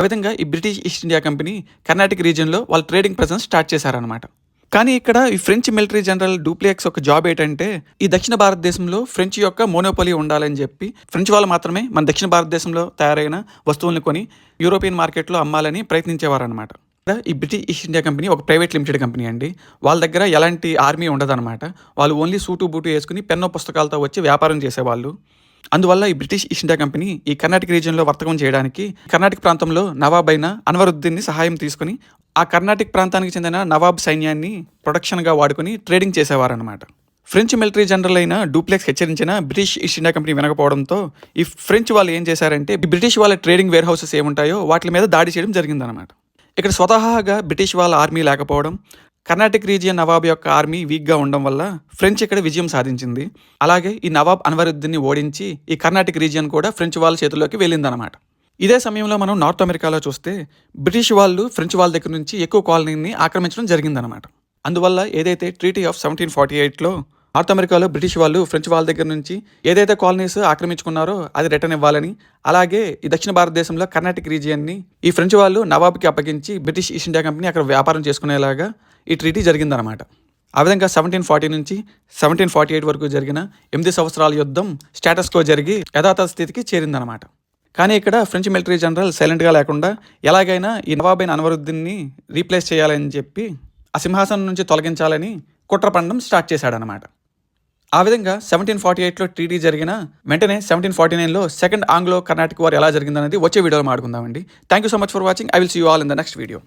ఆ విధంగా ఈ British East India company Karnataka రీజియన్లో వాళ్ళ ట్రేడింగ్ ప్రజెన్స్ స్టార్ట్ చేశారనమాట కానీ ఇక్కడ ఈ ఫ్రెంచ్ మిలిటరీ జనరల్ డూప్లెక్స్ ఒక జాబ్ ఏంటంటే ఈ దక్షిణ భారతదేశంలో ఫ్రెంచ్ యొక్క మోనోపలి ఉండాలని చెప్పి ఫ్రెంచ్ వాళ్ళు మాత్రమే మన దక్షిణ భారతదేశంలో తయారైన వస్తువులను కొని యూరోపియన్ మార్కెట్లో అమ్మాలని ప్రయత్నించేవారనమాట ఈ బ్రిటిష్ ఈస్ట్ ఇండియా కంపెనీ ఒక ప్రైవేట్ లిమిటెడ్ కంపెనీ అండి. వాళ్ళ దగ్గర ఎలాంటి ఆర్మీ ఉండదన్నమాట. వాళ్ళు ఓన్లీ సూటు బూటు వేసుకుని పెన్నో పుస్తకాలతో వచ్చి వ్యాపారం చేసేవాళ్ళు. అందువల్ల ఈ బ్రిటిష్ ఈస్ట్ ఇండియా కంపెనీ ఈ కర్ణాటక రీజియన్లో వర్తకం చేయడానికి కర్ణాటక ప్రాంతంలో నవాబ్ అయిన అన్వరుద్దీన్ని సహాయం తీసుకుని ఆ కర్ణాటక ప్రాంతానికి చెందిన నవాబ్ సైన్యాన్ని ప్రొడక్షన్గా వాడుకొని ట్రేడింగ్ చేసేవారనమాట ఫ్రెంచ్ మిలిటరీ జనరల్ అయిన డూప్లెక్స్ హెచ్చరించిన బ్రిటిష్ ఈస్ట్ ఇండియా కంపెనీ వినకపోవడంతో ఈ ఫ్రెంచ్ వాళ్ళు ఏం చేశారంటే బ్రిటిష్ వాళ్ళ ట్రేడింగ్ వేర్ హౌసెస్ ఏముంటాయో వాటి మీద దాడి చేయడం జరిగిందనమాట ఇక్కడ స్వతహాగా బ్రిటిష్ వాళ్ళ ఆర్మీ లేకపోవడం కర్ణాటక రీజియన్ నవాబ్ యొక్క ఆర్మీ వీక్గా ఉండడం వల్ల ఫ్రెంచ్ ఇక్కడ విజయం సాధించింది. అలాగే ఈ నవాబ్ అన్వరుద్దీన్ని ఓడించి ఈ కర్ణాటక రీజియన్ కూడా ఫ్రెంచ్ వాళ్ళ చేతుల్లోకి వెళ్ళిందనమాట ఇదే సమయంలో మనం నార్త్ అమెరికాలో చూస్తే బ్రిటిష్ వాళ్ళు ఫ్రెంచ్ వాళ్ళ దగ్గర నుంచి ఎక్కువ కాలనీని ఆక్రమించడం జరిగిందనమాట అందువల్ల ఏదైతే ట్రీటీ ఆఫ్ సెవెంటీన్ ఫార్టీ ఎయిట్లో నార్త్ అమెరికాలో బ్రిటిష్ వాళ్ళు ఫ్రెంచ్ వాళ్ళ దగ్గర నుంచి ఏదైతే కాలనీస్ ఆక్రమించుకున్నారో అది రిటర్న్ ఇవ్వాలని అలాగే ఈ దక్షిణ భారతదేశంలో కర్ణాటక రీజియన్ని ఈ ఫ్రెంచ్ వాళ్ళు నవాబ్కి అప్పగించి బ్రిటిష్ ఈస్ట్ ఇండియా కంపెనీ అక్కడ వ్యాపారం చేసుకునేలాగా ఈ ట్రీటీ జరిగిందనమాట ఆ విధంగా సెవెంటీన్ ఫార్టీ నుంచి సెవెంటీన్ ఫార్టీ ఎయిట్ వరకు జరిగిన ఎనిమిది సంవత్సరాల యుద్ధం స్టేటస్కో జరిగి యథాతథ స్థితికి చేరిందనమాట కానీ ఇక్కడ ఫ్రెంచ్ మిలిటరీ జనరల్ సైలెంట్గా లేకుండా ఎలాగైనా ఈ నవాబైన అన్వరుద్దీన్ని రీప్లేస్ చేయాలని చెప్పి ఆ సింహాసనం నుంచి తొలగించాలని కుట్ర పండం స్టార్ట్ చేశాడనమాట ఆ విధంగా సెవెంటీన్ ఫార్టీ ఎయిట్లో టీడీ జరిగిన వెంటనే సెవెంటీన్ ఫార్టీ నైన్లో సెకండ్ ఆంగ్లో కర్ణాటక వారు ఎలా జరిగిందనేది వచ్చే వీడియోలో మాట్లాడుకుందామండి. Thank you so much for watching I will see you all in the next video